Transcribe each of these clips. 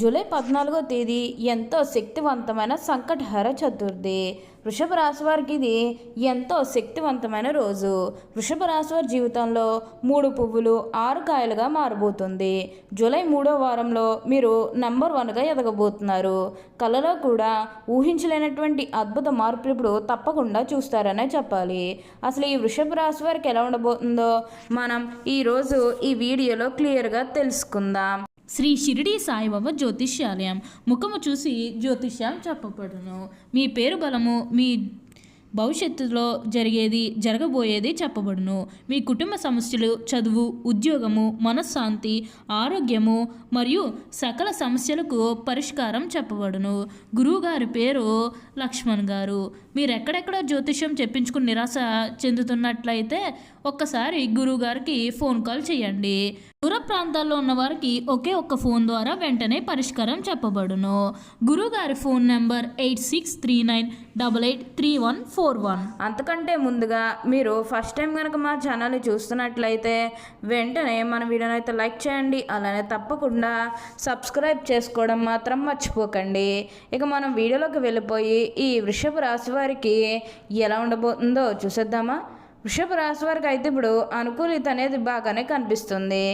July పద్నాలుగో తేదీ ఎంతో శక్తివంతమైన సంకటహర చతుర్థి. వృషభ రాశి వారికి ఇది ఎంతో శక్తివంతమైన రోజు. వృషభ రాశి వారి జీవితంలో మూడు పువ్వులు ఆరు కాయలుగా మారబోతుంది. జూలై మూడో వారంలో మీరు నెంబర్ వన్గా ఎదగబోతున్నారు. కళలో కూడా ఊహించలేనటువంటి అద్భుత మార్పులు ఇప్పుడు తప్పకుండా చూస్తారనే చెప్పాలి. అసలు ఈ వృషభ రాశి వారికి ఎలా ఉండబోతుందో మనం ఈరోజు ఈ వీడియోలో క్లియర్గా తెలుసుకుందాం. శ్రీ షిరిడి సాయిబాబా జ్యోతిష్యాలయం. ముఖము చూసి జ్యోతిష్యం చెప్పబడును. మీ పేరు బలము మీ భవిష్యత్తులో జరిగేది జరగబోయేది చెప్పబడును. మీ కుటుంబ సమస్యలు చదువు ఉద్యోగము మనశ్శాంతి ఆరోగ్యము మరియు సకల సమస్యలకు పరిష్కారం చెప్పబడును. గురువుగారి పేరు లక్ష్మణ్ గారు. మీరు ఎక్కడెక్కడ జ్యోతిష్యం చెప్పించుకుని నిరాశ చెందుతున్నట్లయితే ఒక్కసారి గురువుగారికి ఫోన్ కాల్ చేయండి. దూర ప్రాంతాల్లో ఉన్న వారికి ఒకే ఒక్క ఫోన్ ద్వారా వెంటనే పరిష్కారం చెప్పబడును. గురుగారి phone number eight six three nine double eight three one four one. అంతకంటే ముందుగా మీరు ఫస్ట్ టైం కనుక మా ఛానల్ని చూస్తున్నట్లయితే వెంటనే మన వీడియోని అయితే లైక్ చేయండి అలానే తప్పకుండా సబ్స్క్రైబ్ చేసుకోవడం మాత్రం మర్చిపోకండి. ఇక మనం వీడియోలోకి వెళ్ళిపోయి ఈ వృషభ రాశి వారికి ఎలా ఉండబోతుందో చూసేద్దామా? వృషభ రాశి వారికి అయితే ఇప్పుడు అనుకూలిత అనేది బాగానే కనిపిస్తుంది.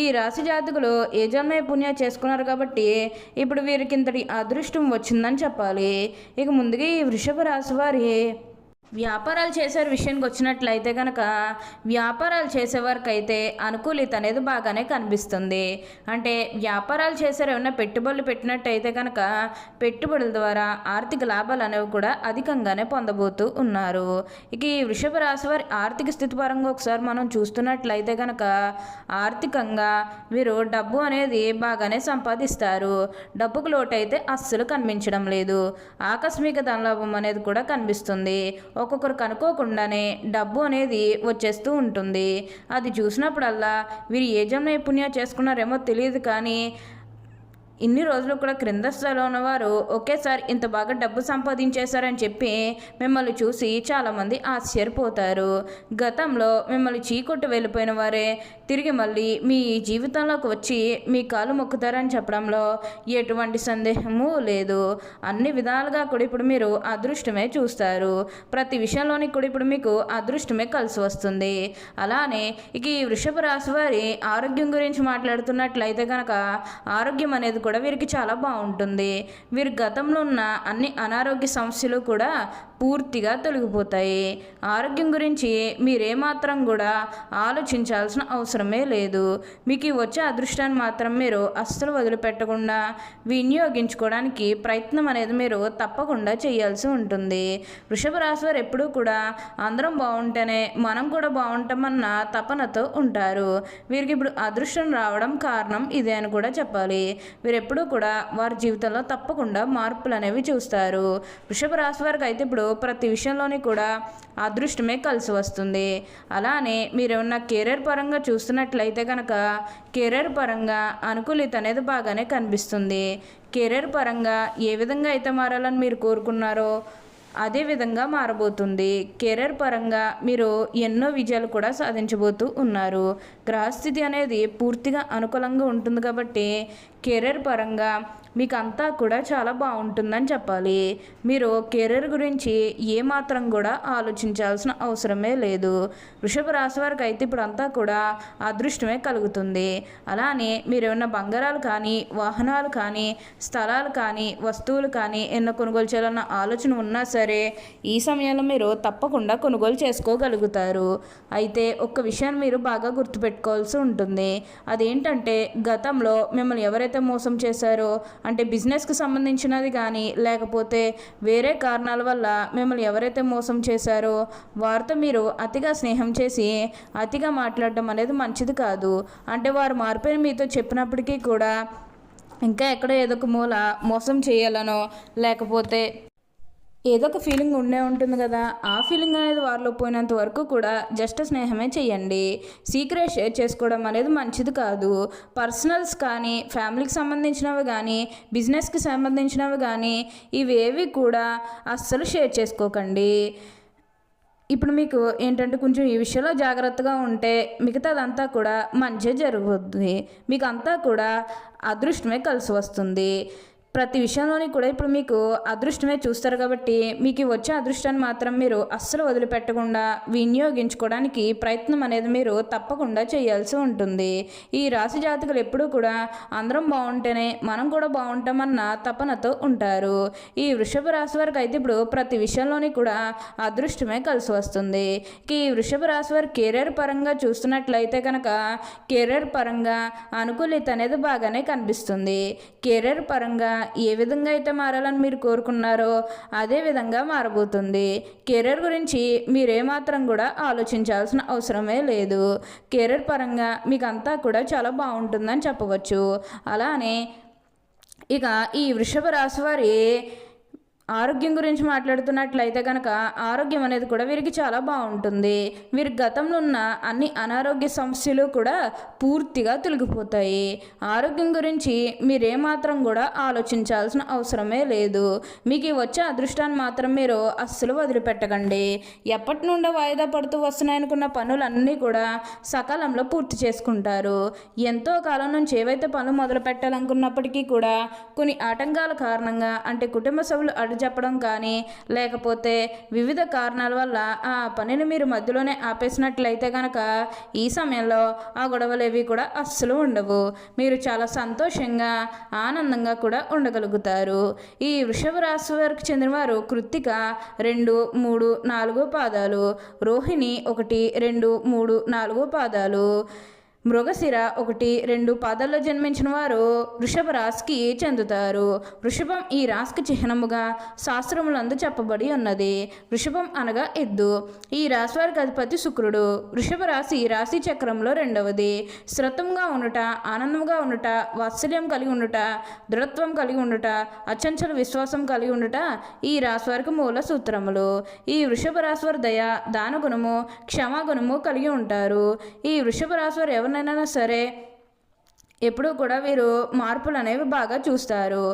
ఈ రాశి జాతకులు ఏ పుణ్య చేసుకున్నారు కాబట్టి ఇప్పుడు వీరికి ఇంతటి అదృష్టం వచ్చిందని చెప్పాలి. ఇక ముందుగా ఈ వృషభ రాశి వారి వ్యాపారాలు చేసే విషయానికి వచ్చినట్లయితే కనుక వ్యాపారాలు చేసేవారికి అయితే అనుకూలిత అనేది బాగానే కనిపిస్తుంది. అంటే వ్యాపారాలు చేసే ఏమైనా పెట్టుబడులు పెట్టినట్టయితే కనుక పెట్టుబడుల ద్వారా ఆర్థిక లాభాలు అనేవి కూడా అధికంగానే పొందబోతూ ఉన్నారు. ఇక ఈ వృషభ రాశి వారి ఆర్థిక స్థితి పరంగా ఒకసారి మనం చూస్తున్నట్లయితే కనుక ఆర్థికంగా వీరు డబ్బు అనేది బాగానే సంపాదిస్తారు. డబ్బుకు లోటు అయితే అస్సలు కనిపించడం లేదు. ఆకస్మిక ధనలాభం అనేది కూడా కనిపిస్తుంది. ఒక్కొక్కరికి అనుకోకుండానే డబ్బు అనేది వచ్చేస్తూ ఉంటుంది. అది చూసినప్పుడల్లా వీరు ఏ జన్మ నైపుణ్యం చేసుకున్నారేమో తెలియదు కానీ ఇన్ని రోజులు కూడా క్రింద స్థాయిలో ఉన్నవారు ఒకేసారి ఇంత బాగా డబ్బు సంపాదించేశారని చెప్పి మిమ్మల్ని చూసి చాలామంది ఆశ్చర్యపోతారు. గతంలో మిమ్మల్ని చీకొట్టు వెళ్ళిపోయిన వారే తిరిగి మళ్ళీ మీ జీవితంలోకి వచ్చి మీ కాలు మొక్కుతారని చెప్పడంలో ఎటువంటి సందేహము లేదు. అన్ని విధాలుగా కూడా ఇప్పుడు మీరు అదృష్టమే చూస్తారు. ప్రతి విషయంలోని కూడా ఇప్పుడు మీకు అదృష్టమే కలిసి వస్తుంది. అలానే ఇక ఈ వృషభ రాశి వారి ఆరోగ్యం గురించి మాట్లాడుతున్నట్లయితే కనుక ఆరోగ్యం అనేది కూడా వీరికి చాలా బాగుంటుంది. వీరి గతంలో ఉన్న అన్ని అనారోగ్య సమస్యలు కూడా పూర్తిగా తొలగిపోతాయి. ఆరోగ్యం గురించి మీరేమాత్రం కూడా ఆలోచించాల్సిన అవసరమే లేదు. మీకు వచ్చే అదృష్టాన్ని మాత్రం మీరు అస్సలు వదిలిపెట్టకుండా వినియోగించుకోవడానికి ప్రయత్నం అనేది మీరు తప్పకుండా చేయాల్సి ఉంటుంది. వృషభ రాశి వారు ఎప్పుడూ కూడా అందరం బాగుంటేనే మనం కూడా బాగుంటామన్న తపనతో ఉంటారు. వీరికి ఇప్పుడు అదృష్టం రావడం కారణం ఇదే అని కూడా చెప్పాలి. వీరు ఎప్పుడూ కూడా వారి జీవితంలో తప్పకుండా మార్పులు అనేవి చూస్తారు. వృషభ రాశి వారికి అయితే ఇప్పుడు ప్రతి విషయంలోని కూడా అదృష్టమే కలిసి వస్తుంది. అలానే మీరు ఏమన్నా కెరీర్ పరంగా చూస్తున్నట్లయితే కనుక కెరీర్ పరంగా అనుకూలిత అనేది బాగానే కనిపిస్తుంది. కెరీర్ పరంగా ఏ విధంగా అయితే మారాలని మీరు కోరుకున్నారో అదే విధంగా మారబోతుంది. కెరీర్ పరంగా మీరు ఎన్నో విజయాలు కూడా సాధించబోతూ ఉన్నారు. గ్రహస్థితి అనేది పూర్తిగా అనుకూలంగా ఉంటుంది కాబట్టి కెరీర్ పరంగా మీకు అంతా కూడా చాలా బాగుంటుందని చెప్పాలి. మీరు కెరీర్ గురించి ఏమాత్రం కూడా ఆలోచించాల్సిన అవసరమే లేదు. వృషభ రాశి వారికి అయితే ఇప్పుడు అంతా కూడా అదృష్టమే కలుగుతుంది. అలానే మీరు ఏమైనా బంగారాలు కానీ వాహనాలు కానీ స్థలాలు కానీ వస్తువులు కానీ ఎన్నో కొనుగోలు చేయాలన్న ఆలోచన ఉన్నా సరే ఈ సమయంలో మీరు తప్పకుండా కొనుగోలు చేసుకోగలుగుతారు. అయితే ఒక్క విషయాన్ని మీరు బాగా గుర్తుపెట్టుకోవాల్సి ఉంటుంది. అదేంటంటే గతంలో మిమ్మల్ని ఎవరైతే మోసం చేశారో అంటే బిజినెస్కి సంబంధించినది కానీ లేకపోతే వేరే కారణాల వల్ల మిమ్మల్ని ఎవరైతే మోసం చేశారో వారితో మీరు అతిగా స్నేహం చేసి అతిగా మాట్లాడడం అనేది మంచిది కాదు. అంటే వారు మారిపోయిన మీతో చెప్పినప్పటికీ కూడా ఇంకా ఎక్కడో ఏదో ఒక మూల మోసం చేయాలనో లేకపోతే ఏదో ఒక ఫీలింగ్ ఉండే ఉంటుంది కదా. ఆ ఫీలింగ్ అనేది వారిలో పోయినంత వరకు కూడా జస్ట్ స్నేహమే చేయండి సీక్రెట్ షేర్ చేసుకోవడం అనేది మంచిది కాదు. పర్సనల్స్ కానీ ఫ్యామిలీకి సంబంధించినవి కానీ బిజినెస్కి సంబంధించినవి కానీ ఇవేవి కూడా అస్సలు షేర్ చేసుకోకండి. ఇప్పుడు మీకు ఏంటంటే కొంచెం ఈ విషయంలో జాగ్రత్తగా ఉంటే మిగతాదంతా కూడా మంచి జరుగుతుంది మీకు అంతా కూడా అదృష్టమే కలిసి వస్తుంది. ప్రతి విషయంలోని కూడా ఇప్పుడు మీకు అదృష్టమే చూస్తారు కాబట్టి మీకు వచ్చే అదృష్టాన్ని మాత్రం మీరు అస్సలు వదిలిపెట్టకుండా వినియోగించుకోవడానికి ప్రయత్నం అనేది మీరు తప్పకుండా చేయాల్సి ఉంటుంది. ఈ రాశి జాతకులు ఎప్పుడూ కూడా అందరం బాగుంటేనే మనం కూడా బాగుంటామన్న తపనతో ఉంటారు. ఈ వృషభ రాశి వారికి అయితే ఇప్పుడు ప్రతి విషయంలోని కూడా అదృష్టమే కలిసి వస్తుంది. ఈ వృషభ రాశి వారి కెరీర్ పరంగా చూస్తున్నట్లయితే కనుక కెరీర్ పరంగా అనుకూలిత అనేది బాగానే కనిపిస్తుంది. కెరీర్ పరంగా ఏ విధంగా అయితే మారాలని మీరు కోరుకున్నారో అదే విధంగా మారబోతుంది. కెరీర్ గురించి మీరేమాత్రం కూడా ఆలోచించాల్సిన అవసరమే లేదు. కెరీర్ పరంగా మీకు అంతా కూడా చాలా బాగుంటుందని చెప్పవచ్చు. అలానే ఇక ఈ వృషభ రాశి వారి ఆరోగ్యం గురించి మాట్లాడుతున్నట్లయితే కనుక ఆరోగ్యం అనేది కూడా వీరికి చాలా బాగుంటుంది. వీరి గతంలో ఉన్న అన్ని అనారోగ్య సమస్యలు కూడా పూర్తిగా తొలగిపోతాయి. ఆరోగ్యం గురించి మీరేమాత్రం కూడా ఆలోచించాల్సిన అవసరమే లేదు. మీకు వచ్చే అదృష్టాన్ని మాత్రం మీరు అస్సలు వదిలిపెట్టకండి. ఎప్పటి నుండో వాయిదా పడుతూ వస్తున్నాయనుకున్న పనులన్నీ కూడా సకాలంలో పూర్తి చేసుకుంటారు. ఎంతో కాలం నుంచి ఏవైతే పనులు మొదలు పెట్టాలనుకున్నప్పటికీ కూడా కొన్ని ఆటంకాల కారణంగా అంటే కుటుంబ సభ్యులు చెప్పడం కానీ లేకపోతే వివిధ కారణాల వల్ల ఆ పనిని మీరు మధ్యలోనే ఆపేసినట్లయితే కనుక ఈ సమయంలో ఆ గొడవలు ఏవి కూడా అస్సలు ఉండవు. మీరు చాలా సంతోషంగా ఆనందంగా కూడా ఉండగలుగుతారు. ఈ వృషభ రాశి వారికి చెందినవారు కృత్తిక రెండు మూడు నాలుగు పాదాలు రోహిణి ఒకటి రెండు మూడు నాలుగు పాదాలు. మృగశిర ఒకటి రెండు పాదాల్లో జన్మించిన వారు వృషభ రాశికి చెందుతారు. వృషభం ఈ రాశికి చిహ్నముగా శాస్త్రములందు చెప్పబడి ఉన్నది. వృషభం అనగా ఎద్దు. ఈ రాశి వారికి అధిపతి శుక్రుడు. వృషభ రాశి రాశి చక్రంలో రెండవది. శ్రతంగా ఉండుట ఆనందంగా ఉండుట వాత్సల్యం కలిగి ఉండుట దృఢత్వం కలిగి ఉండుట అచంచల విశ్వాసం కలిగి ఉండుట ఈ రాశి వారికి మూల సూత్రములు. ఈ వృషభ రాశి వారి దయ దానగుణము క్షమాగుణము కలిగి ఉంటారు. ఈ వృషభ రాశి వారు ఎవరినైనా సరే ఎప్పుడూ కూడా వీరు మార్పులు అనేవి బాగా చూస్తారు.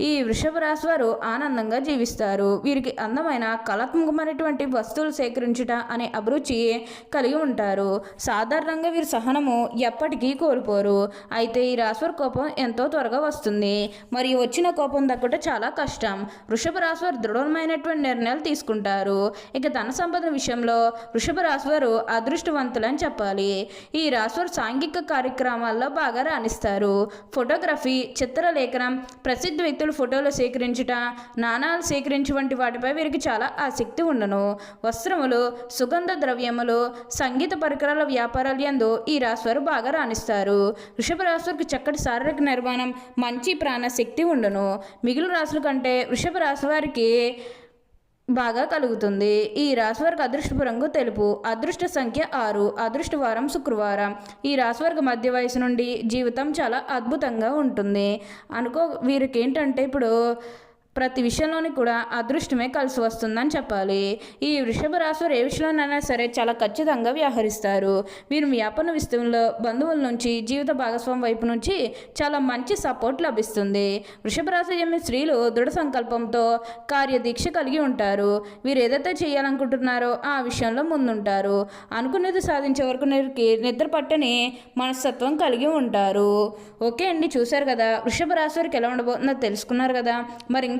ఈ వృషభ రాశి వారు ఆనందంగా జీవిస్తారు. వీరికి అందమైన కళాత్మకమైనటువంటి వస్తువులు సేకరించుట అనే అభిరుచి కలిగి ఉంటారు. సాధారణంగా వీరి సహనము ఎప్పటికీ కోల్పోరు. అయితే ఈ రాశివారి కోపం ఎంతో త్వరగా వస్తుంది. మరియు వచ్చిన కోపం దక్కట చాలా కష్టం. వృషభ రాశివారు దృఢమైనటువంటి నిర్ణయాలు తీసుకుంటారు. ఇక ధన సంపద విషయంలో వృషభ రాశివారు అదృష్టవంతులని చెప్పాలి. ఈ రాశివారు సాంఘిక కార్యక్రమాల్లో బాగా రాణిస్తారు. ఫోటోగ్రఫీ చిత్రలేఖనం ప్రసిద్ధ వ్యక్తులు ఫోటోలు సేకరించుట నాణాలు సేకరించి వంటి వాటిపై వీరికి చాలా ఆసక్తి ఉండను. వస్త్రములు సుగంధ ద్రవ్యములు సంగీత పరికరాల వ్యాపారాలు యందు ఈ రాశివారు బాగా రాణిస్తారు. వృషభ రాశివారికి చక్కటి శారీరక నిర్మాణం మంచి ప్రాణశక్తి ఉండను. మిగిలిన రాశుల కంటే వృషభ రాశి వారికి బాగా కలుగుతుంది. ఈ రాశి అదృష్టపు రంగు తెలుపు. అదృష్ట సంఖ్య ఆరు. అదృష్ట వారం శుక్రవారం. ఈ రాశి మధ్య వయసు నుండి జీవితం చాలా అద్భుతంగా ఉంటుంది. అనుకో వీరికి ఏంటంటే ఇప్పుడు ప్రతి విషయంలోని కూడా అదృష్టమే కలిసి వస్తుందని చెప్పాలి. ఈ వృషభ రాశి ఏ విషయంలోనైనా సరే చాలా ఖచ్చితంగా వ్యవహరిస్తారు. వీరు వ్యాపార విస్తవంలో బంధువుల నుంచి జీవిత భాగస్వామి వైపు నుంచి చాలా మంచి సపోర్ట్ లభిస్తుంది. వృషభ రాశి చెందిన స్త్రీలు దృఢ సంకల్పంతో కార్యదీక్ష కలిగి ఉంటారు. వీరు ఏదైతే చేయాలనుకుంటున్నారో ఆ విషయంలో ముందుంటారు. అనుకున్నది సాధించే వరకు వీరికి నిద్ర పట్టని మనస్తత్వం కలిగి ఉంటారు. ఓకే అండి చూశారు కదా? వృషభ రాశి వారికి ఎలా ఉండబోతుందో తెలుసుకున్నారు కదా? మరి